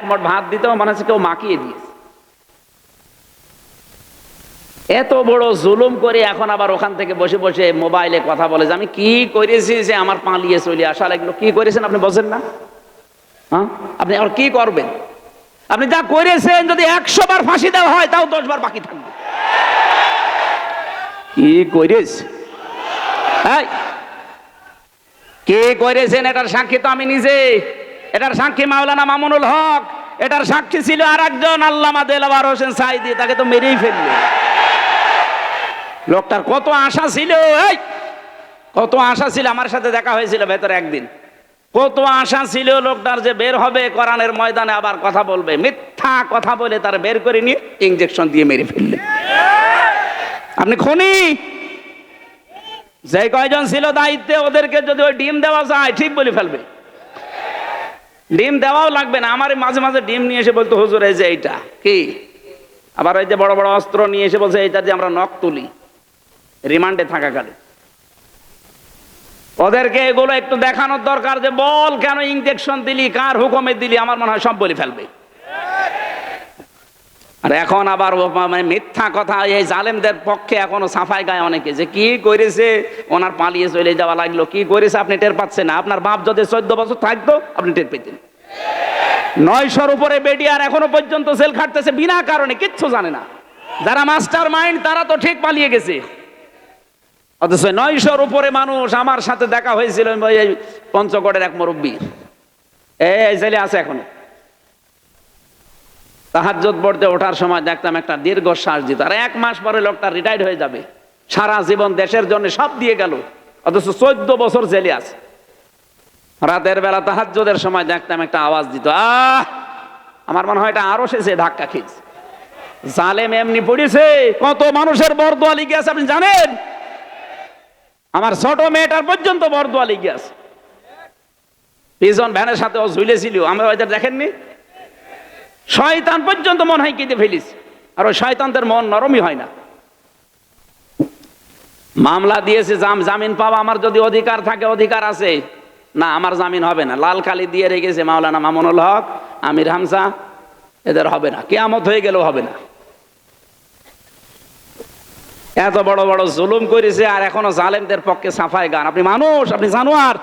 এক মোট ভাত দিতেও মনে হচ্ছে কেউ মাখিয়ে দিয়েছে। এত বড় জুলুম করে এখন আবার ওখান থেকে বসে বসে মোবাইলে কথা বলে যে আমি কি করেছি যে আমার পালিয়ে চলে আসা লাগল। কি করেছেন আপনি বোঝেন না? হ্যাঁ? আপনি আর কি করবেন? আপনি যা করেছেন, যদি একশো বার ফাঁসি দেওয়া হয়, তাও দশ বার বাকি থাকবে। কি করেছ? কে করেছেন এটার সাক্ষী তো আমি নিজে। এটার সাক্ষী মাওলানা মামুনুল হক, এটার সাক্ষী ছিল আর একজন আল্লামা দেলাবার হোসেন সাইদি, তাকে তো মেরেই ফেলল। লোকটার কত আশা ছিল, এই, কত আশা ছিল, আমার সাথে দেখা হয়েছিল ভেতরে একদিন। কত আশা ছিল লোকটার যে বের হবে, কোরআনের ময়দানে আবার কথা বলবে, মিথ্যা কথা বলে তার বের করে নিয়ে ইঞ্জেকশন দিয়ে মেরে ফেললে। আপনি খনি? যে কয়জন ছিল দায়িত্বে, ওদেরকে যদি ওই ডিম দেওয়া যায়, ঠিক বলে ফেলবে। ডিম দেওয়াও লাগবে না। আমার মাঝে মাঝে ডিম নিয়ে এসে বলতো, হুজুর, এই যে এইটা। কি? আবার ওই যে বড় বড় অস্ত্র নিয়ে এসে বলছে এইটা যে আমরা নখ তুলি। রিমান্ডে থাকাকালে ওদেরকে এগুলো একটু দেখানোর দরকার যে, বল কেন ইঞ্জেকশন দিলি? কার হুকুমে দিলি? আমার মনে হয় সব বলে ফেলবে। আর এখন আবার মানে মিথ্যা কথা, এই জালেমদের পক্ষে এখনও সাফাই গায় অনেকে যে কি করেছে? ওনার পালিয়ে চলে যাওয়া লাগল, কি করেছে আপনি টের পাচ্ছেন না? আপনার বাপ যদি চোদ্দ বছর থাকতো, আপনি টের পেতেন। নয়শোর উপরে বেডি আর এখনও পর্যন্ত জেল খাটতেছে বিনা কারণে, কিচ্ছু জানে না। যারা মাস্টার মাইন্ড, তারা তো ঠিক পালিয়ে গেছে। অথচ নয়শোর উপরে মানুষ আমার সাথে দেখা হয়েছিল পঞ্চগড়ের এক মুরব্বী। এই জেলে আছে এখনও। তাহাজ্জত পড়তে ওঠার সময় দেখতাম একটা দীর্ঘ শ্বাস দিত। আর এক মাস পরে লোকটা রিটায়ার্ড হয়ে যাবে। সারা জীবন দেশের জন্য সব দিয়ে গেল। অথচ চোদ্দ বছর জেলে আছে। রাতের বেলা তাহাজ্জদের সময় দেখতাম একটা আওয়াজ দিত, আহ! আমার মনে হয় এটা আরও শেষে ধাক্কা খেয়েছে। জালেম এমনি পড়েছে, কত মানুষের বরদোয়া লিগে আছে, আপনি জানেন? আমার ছোট মেয়েটার পর্যন্ত বরদোয়া লিগে আছে। পিজন ভ্যানের সাথে ও ঝুলেছিল। আমরা ওইটা দেখেননি? শয়তান পর্যন্ত মন হয় কেঁদে ফেলিস। আর ওই শয়তানদের মন নরমই হয় না। মামলা দিয়েছে, জাম জামিন পাওয়া আমার যদি অধিকার থাকে, অধিকার আছে। না, আমার জামিন হবে না। লাল কালি দিয়ে রেখেছে মাওলানা মামুনুল হক, আমির হামসা এদের হবে না। কেয়ামত হয়ে গেলেও হবে না। এত বড় বড় জুলুম করেছে আর এখনও জালেমদের পক্ষে সাফাই গান। আপনি মানুষ, আপনি জানোয়ার।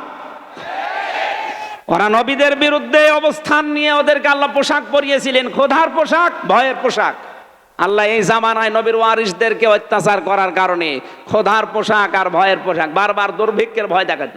ওরা নবীদের বিরুদ্ধে অবস্থান নিয়ে ওদেরকে আল্লাহ পোশাক পরিয়েছিলেন। খোধার পোশাক, ভয়ের পোশাক। আল্লাহ এই জামানায় নবীর ওয়ারিসদেরকে অত্যাচার করার কারণে খোধার পোশাক আর ভয়ের পোশাক বারবার দুর্ভিক্ষের ভয় দেখাতো